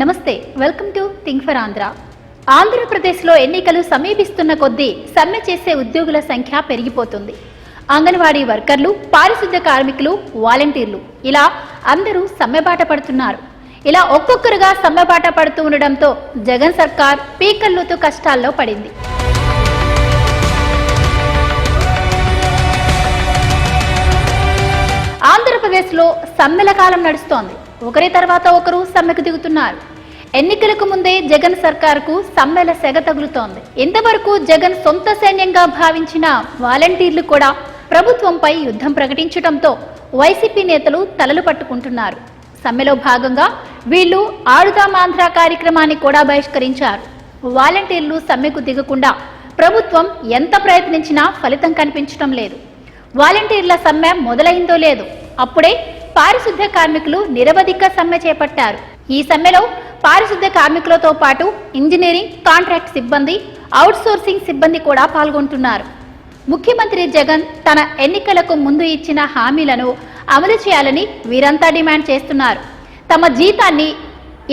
నమస్తే welcome to think for Andhra. ఆంధ్రప్రదేశ్లో ఎన్నికలు సమీపిస్తున్న కొద్దీ సమ్మె చేసే ఉద్యోగుల సంఖ్య పెరిగిపోతుంది. అంగన్వాడీ వర్కర్లు పారిశుద్ధ్య కార్మికులు వాలంటీర్లు ఇలా అందరూ సమ్మెబాట పడుతున్నారు. ఇలా ఒక్కొక్కరుగా సమ్మెబాట పడుతూ ఉండడంతో జగన్ సర్కార్ పీకల్లుతూ కష్టాల్లో పడింది. ఆంధ్రప్రదేశ్లో సమ్మెల కాలం నడుస్తోంది. ఒకరి తర్వాత ఒకరు సమ్మెకు దిగుతున్నారు. ఎన్నికలకు ముందే జగన్ సర్కార్కు సమ్మెల సెగ తగులుతోంది. ఇంతవరకు జగన్ సొంత సైన్యంగా భావించిన వాలంటీర్లు కూడా ప్రభుత్వంపై యుద్ధం ప్రకటించడంతో వైసీపీ నేతలు తలలు పట్టుకుంటున్నారు. సమ్మెలో భాగంగా వీళ్ళు ఆడుదామాంధ్ర కార్యక్రమాన్ని కూడా బహిష్కరించారు. వాలంటీర్లు సమ్మెకు దిగకుండా ప్రభుత్వం ఎంత ప్రయత్నించినా ఫలితం కనిపించడం లేదు. వాలంటీర్ల సమ్మె మొదలైందో లేదు. అప్పుడే పారిశుద్ధ్య కార్మికులు నిరవధిక సమ్మె చేపట్టారు. ఈ సమ్మెలో పారిశుద్ధ్య కార్మికులతో పాటు ఇంజనీరింగ్ కాంట్రాక్ట్ సిబ్బంది అవుట్సోర్సింగ్ సిబ్బంది కూడా పాల్గొంటున్నారు. ముఖ్యమంత్రి జగన్ తన ఎన్నికలకు ముందు ఇచ్చిన హామీలను అమలు చేయాలని వీరంతా డిమాండ్ చేస్తున్నారు. తమ జీతాన్ని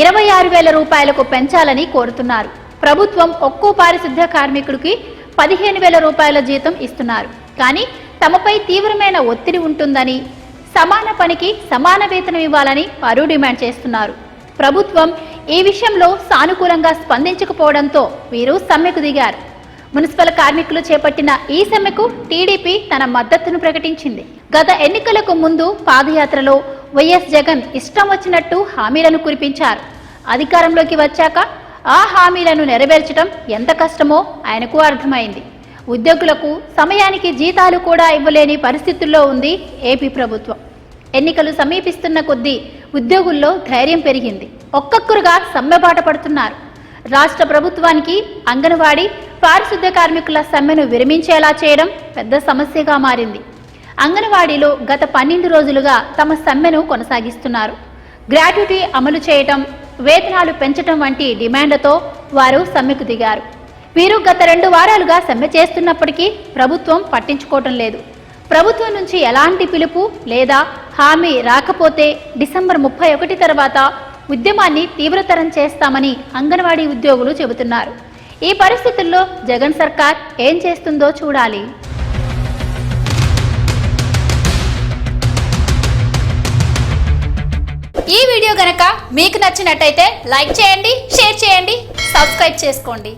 ఇరవై ఆరు వేల రూపాయలకు పెంచాలని కోరుతున్నారు. ప్రభుత్వం ఒక్కో పారిశుద్ధ్య కార్మికుడికి పదిహేను వేల రూపాయల జీతం ఇస్తున్నారు. కానీ తమపై తీవ్రమైన ఒత్తిడి ఉంటుందని సమాన పనికి సమాన వేతనం ఇవ్వాలని వారు డిమాండ్ చేస్తున్నారు. ప్రభుత్వం ఈ విషయంలో సానుకూలంగా స్పందించకపోవడంతో వీరు సమ్మెకు దిగారు. మున్సిపల్ కార్మికులు చేపట్టిన ఈ సమ్మెకు టీడీపీ తన మద్దతును ప్రకటించింది. గత ఎన్నికలకు ముందు పాదయాత్రలో వైఎస్ జగన్ ఇష్టం వచ్చినట్టు హామీలను కురిపించారు. అధికారంలోకి వచ్చాక ఆ హామీలను నెరవేర్చడం ఎంత కష్టమో ఆయనకు అర్థమైంది. ఉద్యోగులకు సమయానికి జీతాలు కూడా ఇవ్వలేని పరిస్థితుల్లో ఉంది ఏపీ ప్రభుత్వం. ఎన్నికలు సమీపిస్తున్న కొద్దీ ఉద్యోగుల్లో ధైర్యం పెరిగింది. ఒక్కొక్కరుగా సమ్మెబాట పడుతున్నారు. రాష్ట్ర ప్రభుత్వానికి అంగన్వాడీ పారిశుద్ధ్య కార్మికుల సమ్మెను విరమించేలా చేయడం పెద్ద సమస్యగా మారింది. అంగన్వాడీలో గత పన్నెండు రోజులుగా తమ సమ్మెను కొనసాగిస్తున్నారు. గ్రాట్యుటీ అమలు చేయటం వేతనాలు పెంచటం వంటి డిమాండ్లతో వారు సమ్మెకు దిగారు. వీరు గత రెండు వారాలుగా సమ్మె చేస్తున్నప్పటికీ ప్రభుత్వం పట్టించుకోవటం లేదు. ప్రభుత్వం నుంచి ఎలాంటి పిలుపు లేదా హామీ రాకపోతే డిసెంబర్ ముప్పై ఒకటి తర్వాత ఉద్యమాన్ని తీవ్రతరం చేస్తామని అంగన్వాడీ ఉద్యోగులు చెబుతున్నారు. ఈ పరిస్థితుల్లో జగన్ సర్కార్ ఏం చేస్తుందో చూడాలి. ఈ వీడియో గనక మీకు నచ్చినట్టయితే లైక్ చేయండి షేర్ చేయండి సబ్స్క్రైబ్ చేసుకోండి.